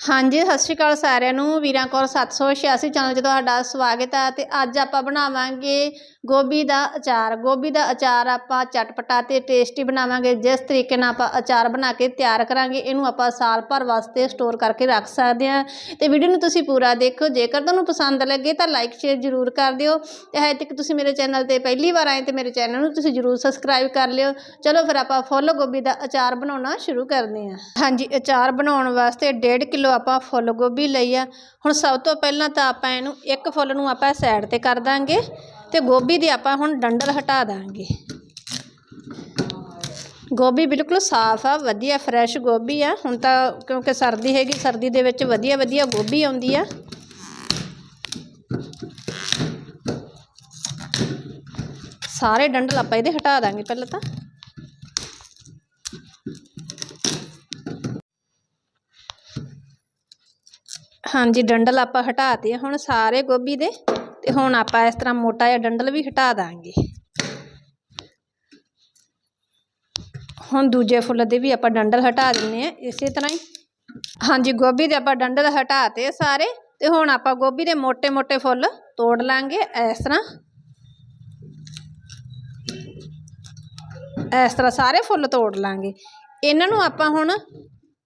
ਹਾਂਜੀ, ਸਤਿ ਸ਼੍ਰੀ ਅਕਾਲ ਸਾਰਿਆਂ ਨੂੰ। ਵੀਰਾਂ ਕੌਰ 786 ਚੈਨਲ 'ਚ ਤੁਹਾਡਾ ਸਵਾਗਤ ਹੈ ਅਤੇ ਅੱਜ ਆਪਾਂ ਬਣਾਵਾਂਗੇ ਗੋਭੀ ਦਾ ਅਚਾਰ। ਗੋਭੀ ਦਾ ਅਚਾਰ ਆਪਾਂ ਚਟਪਟਾ ਤੇ ਟੇਸਟੀ ਬਣਾਵਾਂਗੇ। ਜਿਸ ਤਰੀਕੇ ਨਾਲ ਆਪਾਂ ਅਚਾਰ ਬਣਾ ਕੇ ਤਿਆਰ ਕਰਾਂਗੇ, ਇਹਨੂੰ ਆਪਾਂ ਸਾਲ ਭਰ ਵਾਸਤੇ ਸਟੋਰ ਕਰਕੇ ਰੱਖ ਸਕਦੇ ਹਾਂ। ਅਤੇ ਵੀਡੀਓ ਨੂੰ ਤੁਸੀਂ ਪੂਰਾ ਦੇਖੋ ਜੇਕਰ ਤੁਹਾਨੂੰ ਪਸੰਦ ਲੱਗੇ ਤਾਂ ਲਾਈਕ ਸ਼ੇਅਰ ਜ਼ਰੂਰ ਕਰ ਦਿਓ। ਤੇ ਹਜੇ ਤੱਕ ਤੁਸੀਂ ਮੇਰੇ ਚੈਨਲ ਤੇ ਪਹਿਲੀ ਵਾਰ ਆਏ ਤੇ ਮੇਰੇ ਚੈਨਲ ਨੂੰ ਤੁਸੀਂ ਜ਼ਰੂਰ ਸਬਸਕ੍ਰਾਈਬ ਕਰ ਲਿਓ। ਚਲੋ ਫਿਰ ਆਪਾਂ ਫੁੱਲ ਗੋਭੀ ਦਾ ਅਚਾਰ ਬਣਾਉਣਾ ਸ਼ੁਰੂ ਕਰਦੇ ਹਾਂ। ਹਾਂਜੀ, ਅਚਾਰ ਬਣਾਉਣ ਵਾਸਤੇ 1.5 ਕਿਲੋ ਆਪਾਂ ਫੁੱਲ ਗੋਭੀ ਲਈ ਆ। ਹੁਣ ਸਭ ਤੋਂ ਪਹਿਲਾਂ ਤਾਂ ਆਪਾਂ ਇਹਨੂੰ ਇੱਕ ਫੁੱਲ ਨੂੰ ਆਪਾਂ ਸਾਈਡ ਤੇ ਕਰ ਦਾਂਗੇ। ਤੇ ਗੋਭੀ ਦੀ ਆਪਾਂ ਹੁਣ ਡੰਡਲ ਹਟਾ ਦਾਂਗੇ। ਗੋਭੀ ਬਿਲਕੁਲ ਸਾਫ਼ ਆ, ਵਧੀਆ ਫਰੈਸ਼ ਗੋਭੀ ਆ। ਹੁਣ ਤਾਂ ਕਿਉਂਕਿ ਸਰਦੀ ਹੈਗੀ, ਸਰਦੀ ਦੇ ਵਿੱਚ ਵਧੀਆ ਵਧੀਆ ਗੋਭੀ ਆਉਂਦੀ ਆ। ਸਾਰੇ ਡੰਡਲ ਆਪਾਂ ਇਹਦੇ ਹਟਾ ਦਾਂਗੇ ਪਹਿਲਾਂ ਤਾਂ। ਹਾਂਜੀ, ਡੰਡਲ ਆਪਾਂ ਹਟਾਤੇ ਹੁਣ ਸਾਰੇ ਗੋਭੀ ਦੇ। ਤੇ ਹੁਣ ਆਪਾਂ ਇਸ ਤਰ੍ਹਾਂ ਮੋਟਾ ਜਿਹਾ ਡੰਡਲ ਵੀ ਹਟਾ ਦਾਂਗੇ। ਹੁਣ ਦੂਜੇ ਫੁੱਲ ਦੇ ਵੀ ਆਪਾਂ ਡੰਡਲ ਹਟਾ ਦਿੰਨੇ ਆ, ਇਸੇ ਤਰ੍ਹਾਂ ਹੀ। ਹਾਂਜੀ, ਗੋਭੀ ਦੇ ਆਪਾਂ ਡੰਡਲ ਹਟਾਤੇ ਸਾਰੇ, ਤੇ ਹੁਣ ਆਪਾਂ ਗੋਭੀ ਦੇ ਮੋਟੇ ਮੋਟੇ ਫੁੱਲ ਤੋੜ ਲਾਂਗੇ ਇਸ ਤਰ੍ਹਾਂ। ਇਸ ਤਰ੍ਹਾਂ ਸਾਰੇ ਫੁੱਲ ਤੋੜ ਲਾਂਗੇ। ਇਹਨਾਂ ਨੂੰ ਆਪਾਂ ਹੁਣ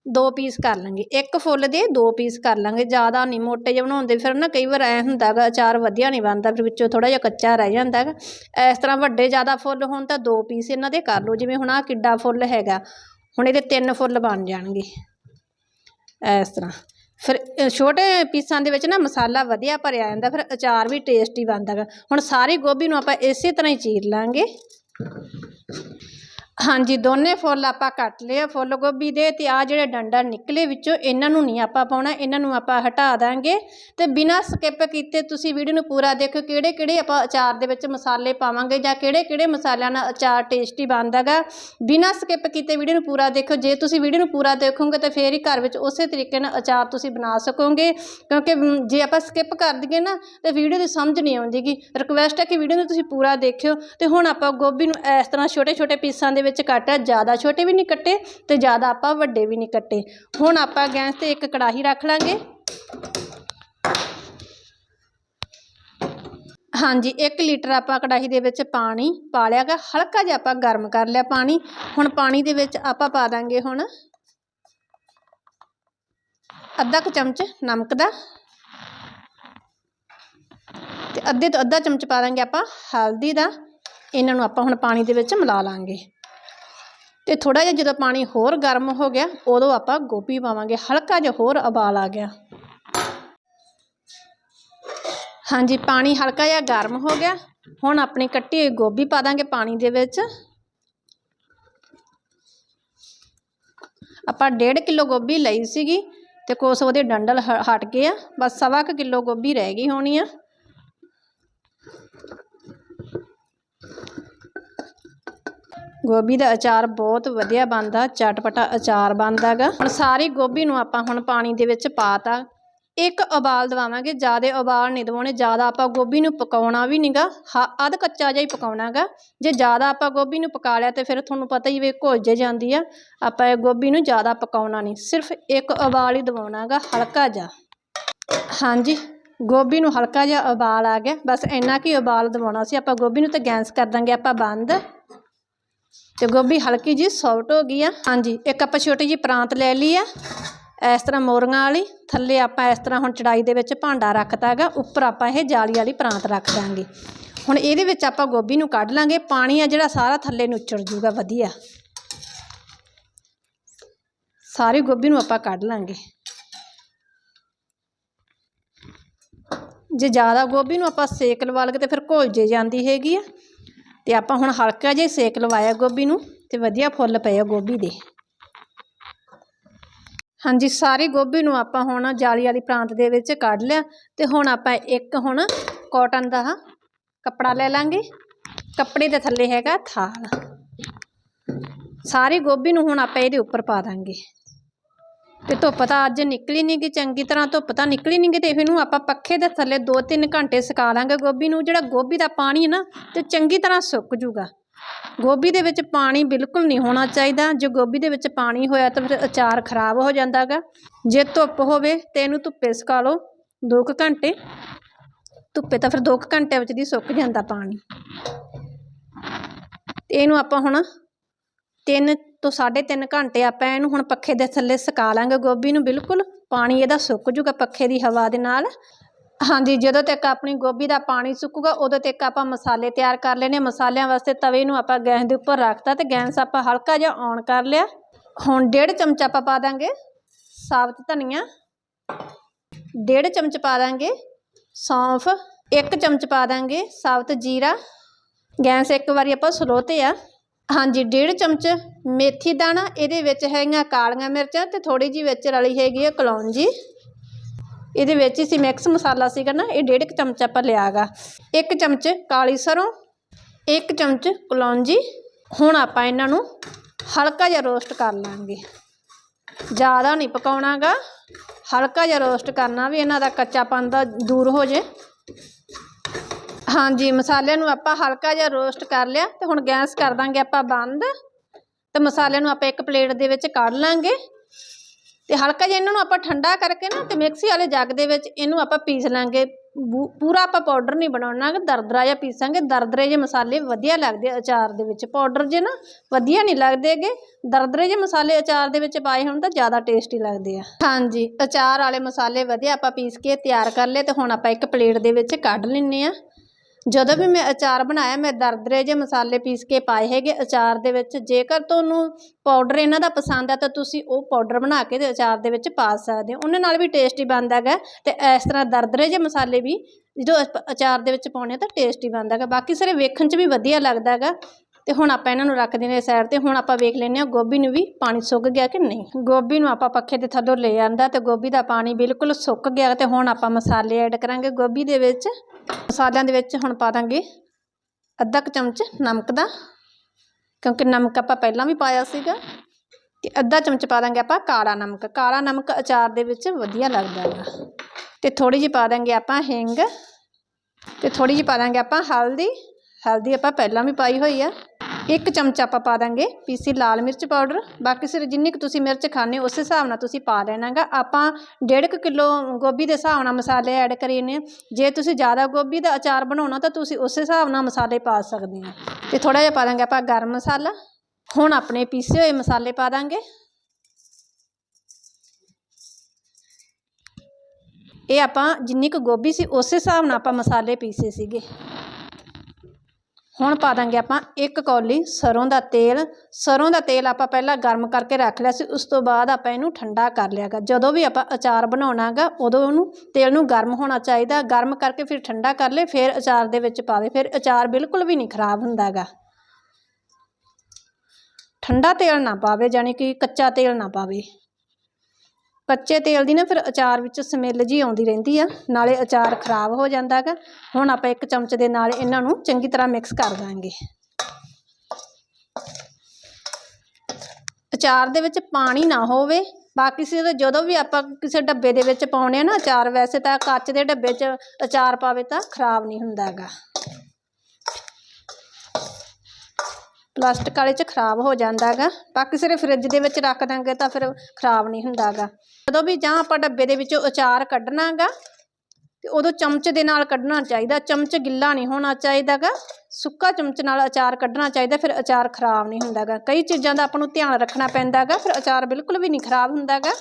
ਦੋ ਪੀਸ ਕਰ ਲਾਂਗੇ। ਇੱਕ ਫੁੱਲ ਦੇ ਦੋ ਪੀਸ ਕਰ ਲਾਂਗੇ। ਜ਼ਿਆਦਾ ਨਹੀਂ, ਮੋਟੇ ਜਿਹੇ ਬਣਾਉਂਦੇ ਫਿਰ ਨਾ ਕਈ ਵਾਰ ਐ ਹੁੰਦਾ ਗਾ, ਅਚਾਰ ਵਧੀਆ ਨਹੀਂ ਬਣਦਾ, ਫਿਰ ਵਿੱਚੋਂ ਥੋੜਾ ਜਿਹਾ ਕੱਚਾ ਰਹਿ ਜਾਂਦਾ ਹੈਗਾ ਇਸ ਤਰ੍ਹਾਂ ਵੱਡੇ ਜ਼ਿਆਦਾ ਫੁੱਲ ਹੋਣ ਤਾਂ ਦੋ ਪੀਸ ਇਹਨਾਂ ਦੇ ਕਰ ਲਓ। ਜਿਵੇਂ ਹੁਣ ਆਹ ਕਿੱਡਾ ਫੁੱਲ ਹੈਗਾ, ਹੁਣ ਇਹਦੇ ਤਿੰਨ ਫੁੱਲ ਬਣ ਜਾਣਗੇ। ਇਸ ਤਰ੍ਹਾਂ। ਫਿਰ ਛੋਟੇ ਪੀਸਾਂ ਦੇ ਵਿੱਚ ਨਾ ਮਸਾਲਾ ਵਧੀਆ ਭਰਿਆ ਜਾਂਦਾ, ਫਿਰ ਅਚਾਰ ਵੀ ਟੇਸਟੀ ਬਣਦਾ ਗਾ। ਹੁਣ ਸਾਰੀ ਗੋਭੀ ਨੂੰ ਆਪਾਂ ਇਸੇ ਤਰ੍ਹਾਂ ਹੀ ਚੀਰ ਲਾਂਗੇ। ਹਾਂਜੀ, ਦੋਨੇ ਫੁੱਲ ਆਪਾਂ ਕੱਟ ਲਏ ਆ, ਫੁੱਲ ਗੋਭੀ ਦੇ ਅਤੇ ਆ ਜਿਹੜੇ ਡੰਡਾ ਨਿਕਲੇ ਵਿੱਚੋਂ ਇਹਨਾਂ ਨੂੰ ਨਹੀਂ ਆਪਾਂ ਪਾਉਣਾ, ਇਹਨਾਂ ਨੂੰ ਆਪਾਂ ਹਟਾ ਦਾਂਗੇ। ਅਤੇ ਬਿਨਾਂ ਸਕਿੱਪ ਕੀਤੇ ਤੁਸੀਂ ਵੀਡੀਓ ਨੂੰ ਪੂਰਾ ਦੇਖੋ ਕਿਹੜੇ ਕਿਹੜੇ ਆਪਾਂ ਅਚਾਰ ਦੇ ਵਿੱਚ ਮਸਾਲੇ ਪਾਵਾਂਗੇ ਜਾਂ ਕਿਹੜੇ ਕਿਹੜੇ ਮਸਾਲਿਆਂ ਨਾਲ ਅਚਾਰ ਟੇਸਟੀ ਬਣਦਾ ਗਾ ਬਿਨਾਂ ਸਕਿੱਪ ਕੀਤੇ ਵੀਡੀਓ ਨੂੰ ਪੂਰਾ ਦੇਖੋ ਜੇ ਤੁਸੀਂ ਵੀਡੀਓ ਨੂੰ ਪੂਰਾ ਦੇਖੋਗੇ ਤਾਂ ਫੇਰ ਹੀ ਘਰ ਵਿੱਚ ਉਸੇ ਤਰੀਕੇ ਨਾਲ ਅਚਾਰ ਤੁਸੀਂ ਬਣਾ ਸਕੋਗੇ। ਕਿਉਂਕਿ ਜੇ ਆਪਾਂ ਸਕਿੱਪ ਕਰ ਦਈਏ ਨਾ, ਤਾਂ ਵੀਡੀਓ ਦੀ ਸਮਝ ਨਹੀਂ ਆਉਂਦੀਗੀ। ਰਿਕੁਐਸਟ ਹੈ ਕਿ ਵੀਡੀਓ ਨੂੰ ਤੁਸੀਂ ਪੂਰਾ ਦੇਖਿਓ। ਅਤੇ ਹੁਣ ਆਪਾਂ ਗੋਭੀ ਨੂੰ ਇਸ ਤਰ੍ਹਾਂ ਛੋਟੇ ਛੋਟੇ ਪੀਸਾਂ ਦੇ ਵਿੱਚ ਕੱਟਿਆ ਜ਼ਿਆਦਾ ਛੋਟੇ ਵੀ ਨਹੀਂ ਕੱਟੇ ਤੇ ਜ਼ਿਆਦਾ ਆਪਾਂ ਵੱਡੇ ਵੀ ਨਹੀਂ ਕੱਟੇ। ਹੁਣ ਆਪਾਂ ਗੈਸ ਤੇ ਇੱਕ ਕੜਾਹੀ ਰੱਖ ਲਾਂਗੇ। ਹਾਂਜੀ 1 ਲੀਟਰ ਆਪਾਂ ਕੜਾਹੀ ਦੇ ਵਿੱਚ ਪਾਣੀ ਪਾ ਲਿਆ ਹਲਕਾ ਜਿਹਾ ਆਪਾਂ ਗਰਮ ਕਰ ਲਿਆ ਪਾਣੀ। ਹੁਣ ਪਾਣੀ ਦੇ ਵਿੱਚ ਆਪਾਂ ਪਾ ਦਾਂਗੇ ਹੁਣ ਅੱਧਾ ਕੁ ਚਮਚ ਨਮਕ ਦਾ। ਤੇ ਅੱਧੇ ਤੋਂ ਅੱਧਾ ਚਮਚ ਪਾ ਦਾਂਗੇ ਆਪਾਂ ਹਲਦੀ ਦਾ। ਇਹਨਾਂ ਨੂੰ ਆਪਾਂ ਹੁਣ ਪਾਣੀ ਦੇ ਵਿੱਚ ਮਿਲਾ ਲਾਂਗੇ। ਤੇ ਥੋੜਾ ਜਿਹਾ ਜਦੋਂ ਪਾਣੀ ਹੋਰ ਗਰਮ ਹੋ ਗਿਆ, ਉਦੋਂ ਆਪਾਂ ਗੋਭੀ ਪਾਵਾਂਗੇ। ਹਲਕਾ ਜਿਹਾ ਹੋਰ ਉਬਾਲ ਆ ਗਿਆ। ਹਾਂਜੀ, ਪਾਣੀ ਹਲਕਾ ਜਿਹਾ ਗਰਮ ਹੋ ਗਿਆ। ਹੁਣ ਆਪਣੀ ਕੱਟੀ ਹੋਈ ਗੋਭੀ ਪਾ ਦਾਂਗੇ ਪਾਣੀ ਦੇ ਵਿੱਚ। ਆਪਾਂ 1.5 ਕਿਲੋ ਗੋਭੀ ਲਈ ਸੀਗੀ ਤੇ ਕੁਛ ਉਹਦੇ ਡੰਡਲ ਹ- ਹਟ ਗਏ ਆ। ਬਸ ਸਵਾ ਕੁ ਕਿਲੋ ਗੋਭੀ ਰਹਿ ਗਈ ਹੋਣੀ ਆ। ਗੋਭੀ ਦਾ ਅਚਾਰ ਬਹੁਤ ਵਧੀਆ ਬਣਦਾ, ਚਟਪਟਾ ਅਚਾਰ ਬਣਦਾ ਗਾ। ਹੁਣ ਸਾਰੀ ਗੋਭੀ ਨੂੰ ਆਪਾਂ ਹੁਣ ਪਾਣੀ ਦੇ ਵਿੱਚ ਪਾਤਾ। ਇੱਕ ਉਬਾਲ ਦਵਾਵਾਂਗੇ, ਜ਼ਿਆਦਾ ਉਬਾਲ ਨਹੀਂ ਦਵਾਉਣੇ, ਜ਼ਿਆਦਾ ਆਪਾਂ ਗੋਭੀ ਨੂੰ ਪਕਾਉਣਾ ਵੀ ਨਹੀਂਗਾ ਅੱਧ ਕੱਚਾ ਜਿਹਾ ਹੀ ਪਕਾਉਣਾ ਗਾ। ਜੇ ਜ਼ਿਆਦਾ ਆਪਾਂ ਗੋਭੀ ਨੂੰ ਪਕਾ ਲਿਆ ਤੇ ਫਿਰ ਤੁਹਾਨੂੰ ਪਤਾ ਹੀ ਵੇ ਘੁਲ ਜੇ ਜਾਂਦੀ ਆ। ਆਪਾਂ ਇਹ ਗੋਭੀ ਨੂੰ ਜ਼ਿਆਦਾ ਪਕਾਉਣਾ ਨਹੀਂ ਸਿਰਫ ਇੱਕ ਉਬਾਲ ਹੀ ਦਵਾਉਣਾ ਗਾ, ਹਲਕਾ ਜਿਹਾ। ਹਾਂਜੀ, ਗੋਭੀ ਨੂੰ ਹਲਕਾ ਜਿਹਾ ਉਬਾਲ ਆ ਗਿਆ। ਬਸ ਇੰਨਾ ਕੀ ਉਬਾਲ ਦਵਾਉਣਾ ਸੀ। ਆਪਾਂ ਗੋਭੀ ਨੂੰ ਤਾਂ ਗੈਸ ਕਰ ਦਾਂਗੇ, ਆਪਾਂ ਬੰਦ। ਤੇ ਗੋਭੀ ਹਲਕੀ ਜੀ ਸੌਫਟ ਹੋ ਗਈ ਆ। ਹਾਂਜੀ, ਇੱਕ ਆਪਾਂ ਛੋਟੀ ਜੀ ਪ੍ਰਾਂਤ ਲੈ ਲਈ ਆ। ਇਸ ਤਰ੍ਹਾਂ ਮੋਰੀਆਂ ਵਾਲੀ। ਥੱਲੇ ਆਪਾਂ ਇਸ ਤਰ੍ਹਾਂ ਹੁਣ ਚੜਾਈ ਦੇ ਵਿੱਚ ਭਾਂਡਾ ਰੱਖਤਾ ਹੈਗਾ। ਉੱਪਰ ਆਪਾਂ ਇਹ ਜਾਲੀ ਵਾਲੀ ਪ੍ਰਾਂਤ ਰੱਖ ਦਾਂਗੇ। ਹੁਣ ਇਹਦੇ ਵਿੱਚ ਆਪਾਂ ਗੋਭੀ ਨੂੰ ਕੱਢ ਲਾਂਗੇ। ਪਾਣੀ ਆ ਜਿਹੜਾ ਸਾਰਾ ਥੱਲੇ ਨੂੰ ਉੱਚੜ ਜੂਗਾ ਵਧੀਆ। ਸਾਰੀ ਗੋਭੀ ਨੂੰ ਆਪਾਂ ਕੱਢ ਲਾਂਗੇ। ਜੇ ਜ਼ਿਆਦਾ ਗੋਭੀ ਨੂੰ ਆਪਾਂ ਸੇਕ ਲਵਾ ਲਗੇ ਤੇ ਫਿਰ ਘੋਲ ਜੇ ਜਾਂਦੀ ਹੈਗੀ ਆ। ਤੇ ਆਪਾਂ ਹੁਣ ਹਲਕਾ ਜਿਹਾ ਸੇਕ ਲਵਾਇਆ ਗੋਭੀ ਨੂੰ ਤੇ ਵਧੀਆ ਫੁੱਲ ਪਏ ਆ ਗੋਭੀ ਦੇ। ਹਾਂਜੀ, ਸਾਰੀ ਗੋਭੀ ਨੂੰ ਆਪਾਂ ਹੁਣ ਜਾਲੀ ਵਾਲੀ ਪ੍ਰਾਂਤ ਦੇ ਵਿੱਚ ਕੱਢ ਲਿਆ ਤੇ ਹੁਣ ਆਪਾਂ ਇੱਕ ਹੁਣ ਕਾਟਨ ਦਾ ਕੱਪੜਾ ਲੈ ਲਾਂਗੇ। ਕੱਪੜੇ ਦੇ ਥੱਲੇ ਹੈਗਾ ਥਾਲ। ਸਾਰੀ ਗੋਭੀ ਨੂੰ ਹੁਣ ਆਪਾਂ ਇਹਦੇ ਉੱਪਰ ਪਾ ਦਾਂਗੇ। ਤੇ ਧੁੱਪ ਤਾਂ ਅੱਜ ਨਿਕਲੀ ਨਹੀਂ ਗੀ ਚੰਗੀ ਤਰ੍ਹਾਂ ਧੁੱਪ ਤਾਂ ਨਿਕਲੀ ਨਹੀਂ ਗੀ ਤੇ ਇਹਨੂੰ ਆਪਾਂ ਪੱਖੇ ਦੇ ਥੱਲੇ 2-3 ਘੰਟੇ ਸੁਕਾ ਲਾਂਗੇ ਗੋਭੀ ਨੂੰ, ਜਿਹੜਾ ਗੋਭੀ ਦਾ ਪਾਣੀ ਹੈ ਨਾ, ਤੇ ਚੰਗੀ ਤਰ੍ਹਾਂ ਸੁੱਕ ਜੂਗਾ। ਗੋਭੀ ਦੇ ਵਿੱਚ ਪਾਣੀ ਬਿਲਕੁਲ ਨਹੀਂ ਹੋਣਾ ਚਾਹੀਦਾ, ਜੇ ਗੋਭੀ ਦੇ ਵਿੱਚ ਪਾਣੀ ਹੋਇਆ ਤਾਂ ਫਿਰ ਅਚਾਰ ਖਰਾਬ ਹੋ ਜਾਂਦਾ ਗਾ ਜੇ ਧੁੱਪ ਹੋਵੇ ਤੇ ਇਹਨੂੰ ਧੁੱਪੇ ਸੁਕਾ ਲਓ, ਦੋ ਕੁ ਘੰਟੇ। ਧੁੱਪੇ ਤਾਂ ਫਿਰ ਦੋ ਕੁ ਘੰਟਿਆਂ ਵਿੱਚ ਦੀ ਸੁੱਕ ਜਾਂਦਾ ਪਾਣੀ। ਤੇ ਇਹਨੂੰ ਆਪਾਂ ਹੁਣ ਤਿੰਨ ਤੋਂ ਸਾਢੇ ਤਿੰਨ ਘੰਟੇ ਆਪਾਂ ਇਹਨੂੰ ਹੁਣ ਪੱਖੇ ਦੇ ਥੱਲੇ ਸੁਕਾ ਲਾਂਗੇ ਗੋਭੀ ਨੂੰ ਬਿਲਕੁਲ। ਪਾਣੀ ਇਹਦਾ ਸੁੱਕ ਜੂਗਾ ਪੱਖੇ ਦੀ ਹਵਾ ਦੇ ਨਾਲ। ਹਾਂਜੀ, ਜਦੋਂ ਤੱਕ ਆਪਣੀ ਗੋਭੀ ਦਾ ਪਾਣੀ ਸੁੱਕੂਗਾ, ਉਦੋਂ ਤੱਕ ਆਪਾਂ ਮਸਾਲੇ ਤਿਆਰ ਕਰ ਲੈਣੇ। ਮਸਾਲਿਆਂ ਵਾਸਤੇ ਤਵੇ ਨੂੰ ਆਪਾਂ ਗੈਸ ਦੇ ਉੱਪਰ ਰੱਖਤਾ ਤੇ ਗੈਸ ਆਪਾਂ ਹਲਕਾ ਜਿਹਾ ਔਨ ਕਰ ਲਿਆ। ਹੁਣ ਡੇਢ ਚਮਚ ਆਪਾਂ ਪਾ ਦਾਂਗੇ ਸਾਬਤ ਧਨੀਆ। ਡੇਢ ਚਮਚ ਪਾ ਦਾਂਗੇ ਸੌਂਫ। ਇੱਕ ਚਮਚ ਪਾ ਦਾਂਗੇ ਸਾਬਤ ਜੀਰਾ। ਗੈਸ ਇੱਕ ਵਾਰੀ ਆਪਾਂ ਸਲੋ ਤੇ ਆ। ਹਾਂਜੀ, ਡੇਢ ਚਮਚ ਮੇਥੀ ਦਾਣਾ, ਇਹਦੇ ਵਿੱਚ ਹੈਗੀਆਂ ਕਾਲੀਆਂ ਮਿਰਚਾਂ ਅਤੇ ਥੋੜ੍ਹੀ ਜਿਹੀ ਵਿੱਚ ਰਲੀ ਹੈਗੀ ਹੈ ਕਲੌਂਜੀ ਇਹਦੇ ਵਿੱਚ ਹੀ ਸੀ ਮਿਕਸ ਮਸਾਲਾ ਸੀਗਾ ਨਾ, ਇਹ ਡੇਢ ਕੁ ਚਮਚ ਆਪਾਂ ਲਿਆਗਾ। ਇੱਕ ਚਮਚ ਕਾਲੀ ਸਰੋਂ, ਇੱਕ ਚਮਚ ਕਲੌਂਜੀ ਹੁਣ ਆਪਾਂ ਇਹਨਾਂ ਨੂੰ ਹਲਕਾ ਜਿਹਾ ਰੋਸਟ ਕਰ ਲਾਂਗੇ। ਜ਼ਿਆਦਾ ਨਹੀਂ ਪਕਾਉਣਾਗਾ। ਹਲਕਾ ਜਿਹਾ ਰੋਸਟ ਕਰਨਾ ਵੀ ਇਹਨਾਂ ਦਾ ਕੱਚਾਪਨ ਦਾ ਦੂਰ ਹੋ ਜੇ। ਹਾਂਜੀ, ਮਸਾਲਿਆਂ ਨੂੰ ਆਪਾਂ ਹਲਕਾ ਜਿਹਾ ਰੋਸਟ ਕਰ ਲਿਆ ਤੇ ਹੁਣ ਗੈਸ ਕਰ ਦਾਂਗੇ ਆਪਾਂ ਬੰਦ। ਤੇ ਮਸਾਲਿਆਂ ਨੂੰ ਆਪਾਂ ਇੱਕ ਪਲੇਟ ਦੇ ਵਿੱਚ ਕੱਢ ਲਾਂਗੇ। ਤੇ ਹਲਕਾ ਜਿਹਾ ਇਹਨਾਂ ਨੂੰ ਆਪਾਂ ਠੰਡਾ ਕਰਕੇ ਨਾ ਤੇ ਮਿਕਸੀ ਵਾਲੇ ਜੱਗ ਦੇ ਵਿੱਚ ਇਹਨੂੰ ਆਪਾਂ ਪੀਸ ਲਾਂਗੇ। ਬੂ- ਪੂਰਾ ਆਪਾਂ ਪਾਊਡਰ ਨਹੀਂ ਬਣਾਉਣਾ, ਦਰਦਰਾ ਜਿਹਾ ਪੀਸਾਂਗੇ। ਦਰਦਰੇ ਜਿਹੇ ਮਸਾਲੇ ਵਧੀਆ ਲੱਗਦੇ ਅਚਾਰ ਦੇ ਵਿੱਚ। ਪਾਊਡਰ ਜੇ ਨਾ ਵਧੀਆ ਨਹੀਂ ਲੱਗਦੇਗੇ ਦਰਦਰੇ ਜਿਹੇ ਮਸਾਲੇ ਅਚਾਰ ਦੇ ਵਿੱਚ ਪਾਏ ਹੋਣ ਤਾਂ ਜ਼ਿਆਦਾ ਟੇਸਟੀ ਲੱਗਦੇ ਆ। ਹਾਂਜੀ, ਅਚਾਰ ਵਾਲੇ ਮਸਾਲੇ ਵਧੀਆ ਆਪਾਂ ਪੀਸ ਕੇ ਤਿਆਰ ਕਰ ਲਏ ਤੇ ਹੁਣ ਆਪਾਂ ਇੱਕ ਪਲੇਟ ਦੇ ਵਿੱਚ ਕੱਢ ਲੈਂਦੇ ਆ ਜਦੋਂ ਵੀ ਮੈਂ ਅਚਾਰ ਬਣਾਇਆ ਮੈਂ ਦਰਦਰੇ ਜਿਹੇ ਮਸਾਲੇ ਪੀਸ ਕੇ ਪਾਏ ਹੈਗੇ ਅਚਾਰ ਦੇ ਵਿੱਚ। ਜੇਕਰ ਤੁਹਾਨੂੰ ਪਾਊਡਰ ਇਹਨਾਂ ਦਾ ਪਸੰਦ ਆ ਤਾਂ ਤੁਸੀਂ ਉਹ ਪਾਊਡਰ ਬਣਾ ਕੇ ਤੇ ਅਚਾਰ ਦੇ ਵਿੱਚ ਪਾ ਸਕਦੇ ਹੋ। ਉਹਨਾਂ ਨਾਲ ਵੀ ਟੇਸਟੀ ਬਣਦਾ ਹੈਗਾ ਤੇ ਇਸ ਤਰ੍ਹਾਂ ਦਰਦਰੇ ਜਿਹੇ ਮਸਾਲੇ ਵੀ ਜਦੋਂ ਅਚਾਰ ਦੇ ਵਿੱਚ ਪਾਉਣੇ ਆ ਤਾਂ ਟੇਸਟੀ ਬਣਦਾ ਹੈਗਾ। ਬਾਕੀ ਸਾਰੇ ਵੇਖਣ 'ਚ ਵੀ ਵਧੀਆ ਲੱਗਦਾ ਹੈਗਾ। ਤੇ ਹੁਣ ਆਪਾਂ ਇਹਨਾਂ ਨੂੰ ਰੱਖ ਦਿੰਦੇ ਸਾਈਡ ਤੇ। ਹੁਣ ਆਪਾਂ ਵੇਖ ਲੈਂਦੇ ਹਾਂ ਗੋਭੀ ਨੂੰ ਵੀ ਪਾਣੀ ਸੁੱਕ ਗਿਆ ਕਿ ਨਹੀਂ। ਗੋਭੀ ਨੂੰ ਆਪਾਂ ਪੱਖੇ ਦੇ ਥੱਲੋਂ ਲੈ ਆਂਦਾ ਤੇ ਗੋਭੀ ਦਾ ਪਾਣੀ ਬਿਲਕੁਲ ਸੁੱਕ ਗਿਆ ਤੇ ਹੁਣ ਆਪਾਂ ਮਸਾਲੇ ਐਡ ਕਰਾਂਗੇ ਗੋਭੀ ਦੇ ਵਿੱਚ। ਮਸਾਲਿਆਂ ਦੇ ਵਿੱਚ ਹੁਣ ਪਾ ਦਾਂਗੇ ਅੱਧਾ ਕੁ ਚਮਚ ਨਮਕ ਦਾ, ਕਿਉਂਕਿ ਨਮਕ ਆਪਾਂ ਪਹਿਲਾਂ ਵੀ ਪਾਇਆ ਸੀਗਾ, ਤੇ ਅੱਧਾ ਚਮਚ ਪਾ ਦਾਂਗੇ ਆਪਾਂ ਕਾਲਾ ਨਮਕ। ਕਾਲਾ ਨਮਕ ਅਚਾਰ ਦੇ ਵਿੱਚ ਵਧੀਆ ਲੱਗਦਾ ਹੈਗਾ ਤੇ ਥੋੜੀ ਜਿਹੀ ਪਾ ਦਾਂਗੇ ਆਪਾਂ ਹਿੰਗ, ਤੇ ਥੋੜੀ ਜਿਹੀ ਪਾ ਦਾਂਗੇ ਆਪਾਂ ਹਲਦੀ। ਹਲਦੀ ਆਪਾਂ ਪਹਿਲਾਂ ਵੀ ਪਾਈ ਹੋਈ ਆ। ਇੱਕ ਚਮਚ ਆਪਾਂ ਪਾ ਦਾਂਗੇ ਪੀਸੀ ਲਾਲ ਮਿਰਚ ਪਾਊਡਰ। ਬਾਕੀ ਸਿਰ ਜਿੰਨੀ ਕੁ ਤੁਸੀਂ ਮਿਰਚ ਖਾਣੇ ਉਸ ਹਿਸਾਬ ਨਾਲ ਤੁਸੀਂ ਪਾ ਲੈਣਾਗਾ। ਆਪਾਂ ਡੇਢ ਕੁ ਕਿਲੋ ਗੋਭੀ ਦੇ ਹਿਸਾਬ ਨਾਲ ਮਸਾਲੇ ਐਡ ਕਰੀਏ ਨੇ ਜੇ ਤੁਸੀਂ ਜ਼ਿਆਦਾ ਗੋਭੀ ਦਾ ਅਚਾਰ ਬਣਾਉਣਾ, ਤਾਂ ਤੁਸੀਂ ਉਸ ਹਿਸਾਬ ਨਾਲ ਮਸਾਲੇ ਪਾ ਸਕਦੇ ਆ ਤੇ ਥੋੜਾ ਜਿਹਾ ਪਾ ਦਾਂਗੇ ਆਪਾਂ ਗਰਮ ਮਸਾਲਾ। ਹੁਣ ਆਪਣੇ ਪੀਸੇ ਹੋਏ ਮਸਾਲੇ ਪਾ ਦਾਂਗੇ। ਇਹ ਆਪਾਂ ਜਿੰਨੀ ਕੁ ਗੋਭੀ ਸੀ, ਉਸੇ ਹਿਸਾਬ ਨਾਲ ਆਪਾਂ ਮਸਾਲੇ ਪੀਸੇ ਸੀਗੇ। ਹੁਣ ਪਾ ਦਾਂਗੇ ਆਪਾਂ ਇੱਕ ਕੌਲੀ ਸਰੋਂ ਦਾ ਤੇਲ। ਸਰੋਂ ਦਾ ਤੇਲ ਆਪਾਂ ਪਹਿਲਾਂ ਗਰਮ ਕਰਕੇ ਰੱਖ ਲਿਆ ਸੀ, ਉਸ ਤੋਂ ਬਾਅਦ ਆਪਾਂ ਇਹਨੂੰ ਠੰਡਾ ਕਰ ਲਿਆਗਾ ਜਦੋਂ ਵੀ ਆਪਾਂ ਅਚਾਰ ਬਣਾਉਣਾਗਾ ਉਦੋਂ ਉਹਨੂੰ ਤੇਲ ਨੂੰ ਗਰਮ ਹੋਣਾ ਚਾਹੀਦਾ। ਗਰਮ ਕਰਕੇ ਫਿਰ ਠੰਡਾ ਕਰ ਲਏ, ਫਿਰ ਅਚਾਰ ਦੇ ਵਿੱਚ ਪਾਵੇ ਫਿਰ ਅਚਾਰ ਬਿਲਕੁਲ ਵੀ ਨਹੀਂ ਖਰਾਬ ਹੁੰਦਾਗਾ ਠੰਡਾ ਤੇਲ ਨਾ ਪਾਵੇ ਜਾਨੀ ਕਿ ਕੱਚਾ ਤੇਲ ਨਾ ਪਾਵੇ। ਕੱਚੇ ਤੇਲ ਦੀ ਨਾ ਫਿਰ ਅਚਾਰ ਵਿੱਚ ਸਮੈਲ ਜੀ ਆਉਂਦੀ ਰਹਿੰਦੀ ਆ, ਨਾਲੇ ਅਚਾਰ ਖਰਾਬ ਹੋ ਜਾਂਦਾ ਹੈਗਾ। ਹੁਣ ਆਪਾਂ ਇੱਕ ਚਮਚ ਦੇ ਨਾਲ ਇਹਨਾਂ ਨੂੰ ਚੰਗੀ ਤਰ੍ਹਾਂ ਮਿਕਸ ਕਰ ਦਾਂਗੇ। ਅਚਾਰ ਦੇ ਵਿੱਚ ਪਾਣੀ ਨਾ ਹੋਵੇ। ਬਾਕੀ ਸੀ ਜਦੋਂ ਵੀ ਆਪਾਂ ਕਿਸੇ ਡੱਬੇ ਦੇ ਵਿੱਚ ਪਾਉਣੇ ਆ ਨਾ ਅਚਾਰ, ਵੈਸੇ ਤਾਂ ਕੱਚ ਦੇ ਡੱਬੇ 'ਚ ਅਚਾਰ ਪਾਵੇ ਤਾਂ ਖਰਾਬ ਨਹੀਂ ਹੁੰਦਾ ਹੈਗਾ। ਪਲਾਸਟਿਕ ਵਾਲੇ 'ਚ ਖਰਾਬ ਹੋ ਜਾਂਦਾ ਹੈਗਾ ਬਾਕੀ ਸਿਰੇ ਫਰਿੱਜ ਦੇ ਵਿੱਚ ਰੱਖ ਦਾਂਗੇ ਤਾਂ ਫਿਰ ਖਰਾਬ ਨਹੀਂ ਹੁੰਦਾ ਹੈਗਾ ਜਦੋਂ ਵੀ ਜਾਂ ਆਪਾਂ ਡੱਬੇ ਦੇ ਵਿੱਚੋਂ ਅਚਾਰ ਕੱਢਣਾ ਹੈਗਾ ਤੇ ਉਦੋਂ ਚਮਚ ਦੇ ਨਾਲ ਕੱਢਣਾ ਚਾਹੀਦਾ। ਚਮਚ ਗਿੱਲਾ ਨਹੀਂ ਹੋਣਾ ਚਾਹੀਦਾਗਾ। ਸੁੱਕਾ ਚਮਚ ਨਾਲ ਅਚਾਰ ਕੱਢਣਾ ਚਾਹੀਦਾ, ਫਿਰ ਅਚਾਰ ਖਰਾਬ ਨਹੀਂ ਹੁੰਦਾਗਾ। ਕਈ ਚੀਜ਼ਾਂ ਦਾ ਆਪਾਂ ਨੂੰ ਧਿਆਨ ਰੱਖਣਾ ਪੈਂਦਾਗਾ, ਫਿਰ ਅਚਾਰ ਬਿਲਕੁਲ ਵੀ ਨਹੀਂ ਖਰਾਬ ਹੁੰਦਾਗਾ।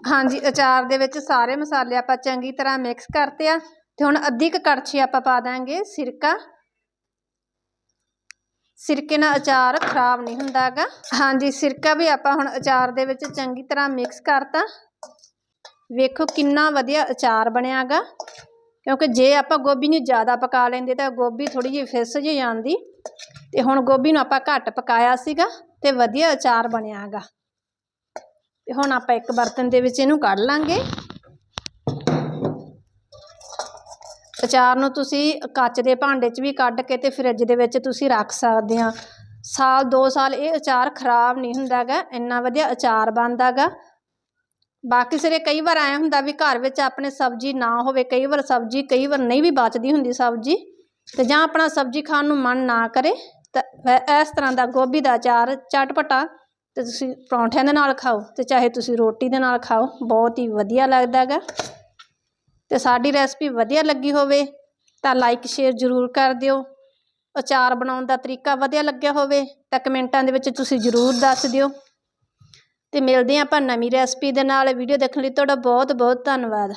ਹਾਂਜੀ, ਅਚਾਰ ਦੇ ਵਿੱਚ ਸਾਰੇ ਮਸਾਲੇ ਆਪਾਂ ਚੰਗੀ ਤਰ੍ਹਾਂ ਮਿਕਸ ਕਰਤੇ ਆ। ਤੇ ਹੁਣ ਅੱਧੀ ਕੁ ਕੜਛੀ ਆਪਾਂ ਪਾ ਦਾਂਗੇ, ਸਿਰਕਾ। ਸਿਰਕੇ ਨਾਲ ਅਚਾਰ ਖਰਾਬ ਨਹੀਂ ਹੁੰਦਾਗਾ। ਹਾਂਜੀ, ਸਿਰਕਾ ਵੀ ਆਪਾਂ ਹੁਣ ਅਚਾਰ ਦੇ ਵਿੱਚ ਚੰਗੀ ਤਰ੍ਹਾਂ ਮਿਕਸ ਕਰਤਾ। ਵੇਖੋ ਕਿੰਨਾ ਵਧੀਆ ਅਚਾਰ ਬਣਿਆਗਾ। ਕਿਉਂਕਿ ਜੇ ਆਪਾਂ ਗੋਭੀ ਨੂੰ ਜ਼ਿਆਦਾ ਪਕਾ ਲੈਂਦੇ ਤਾਂ ਗੋਭੀ ਥੋੜੀ ਜਿਹੀ ਫਿਸ ਜਿਹੀ ਜਾਂਦੀ ਤੇ ਹੁਣ ਗੋਭੀ ਨੂੰ ਆਪਾਂ ਘੱਟ ਪਕਾਇਆ ਸੀਗਾ ਤੇ ਵਧੀਆ ਅਚਾਰ ਬਣਿਆਗਾ। ਤੇ ਹੁਣ ਆਪਾਂ ਇੱਕ ਬਰਤਨ ਦੇ ਵਿੱਚ ਇਹਨੂੰ ਕੱਢ ਲਾਂਗੇ। ਅਚਾਰ ਨੂੰ ਤੁਸੀਂ ਕੱਚ ਦੇ ਭਾਂਡੇ 'ਚ ਵੀ ਕੱਢ ਕੇ ਤੇ ਫਰਿੱਜ ਦੇ ਵਿੱਚ ਤੁਸੀਂ ਰੱਖ ਸਕਦੇ ਆ। ਸਾਲ 2 ਸਾਲ ਇਹ ਅਚਾਰ ਖਰਾਬ ਨਹੀਂ ਹੁੰਦਾਗਾ ਇੰਨਾ ਵਧੀਆ ਅਚਾਰ ਬਣਦਾਗਾ ਬਾਕੀ ਸਿਰੇ ਕਈ ਵਾਰ ਆਇਆ ਹੁੰਦਾ ਵੀ ਘਰ ਵਿੱਚ ਆਪਣੇ ਸਬਜ਼ੀ ਨਾ ਹੋਵੇ, ਕਈ ਵਾਰ ਸਬਜ਼ੀ, ਕਈ ਵਾਰ ਨਹੀਂ ਵੀ ਬਚਦੀ ਹੁੰਦੀ ਸਬਜ਼ੀ। ਤੇ ਜਾਂ ਆਪਣਾ ਸਬਜ਼ੀ ਖਾਣ ਨੂੰ ਮਨ ਨਾ ਕਰੇ, ਤਾਂ ਇਸ ਤਰ੍ਹਾਂ ਦਾ ਗੋਭੀ ਦਾ ਅਚਾਰ ਚਟਪਟਾ ਤੇ ਤੁਸੀਂ ਪਰੌਂਠਿਆਂ ਦੇ ਨਾਲ ਖਾਓ ਤੇ ਚਾਹੇ ਤੁਸੀਂ ਰੋਟੀ ਦੇ ਨਾਲ ਖਾਓ, ਬਹੁਤ ਹੀ ਵਧੀਆ ਲੱਗਦਾ ਗਾ। ਤੇ ਸਾਡੀ ਰੈਸਪੀ ਵਧੀਆ ਲੱਗੀ ਹੋਵੇ ਤਾਂ ਲਾਈਕ ਸ਼ੇਅਰ ਜ਼ਰੂਰ ਕਰ ਦਿਓ। ਅਚਾਰ ਬਣਾਉਣ ਦਾ ਤਰੀਕਾ ਵਧੀਆ ਲੱਗਿਆ ਹੋਵੇ ਤਾਂ ਕਮੈਂਟਾਂ ਦੇ ਵਿੱਚ ਤੁਸੀਂ ਜ਼ਰੂਰ ਦੱਸ ਦਿਓ। ਤੇ ਮਿਲਦੇ ਹਾਂ ਆਪਾਂ ਨਵੀਂ ਰੈਸਪੀ ਦੇ ਨਾਲ। ਵੀਡੀਓ ਦੇਖਣ ਲਈ ਤੁਹਾਡਾ ਬਹੁਤ ਬਹੁਤ ਧੰਨਵਾਦ।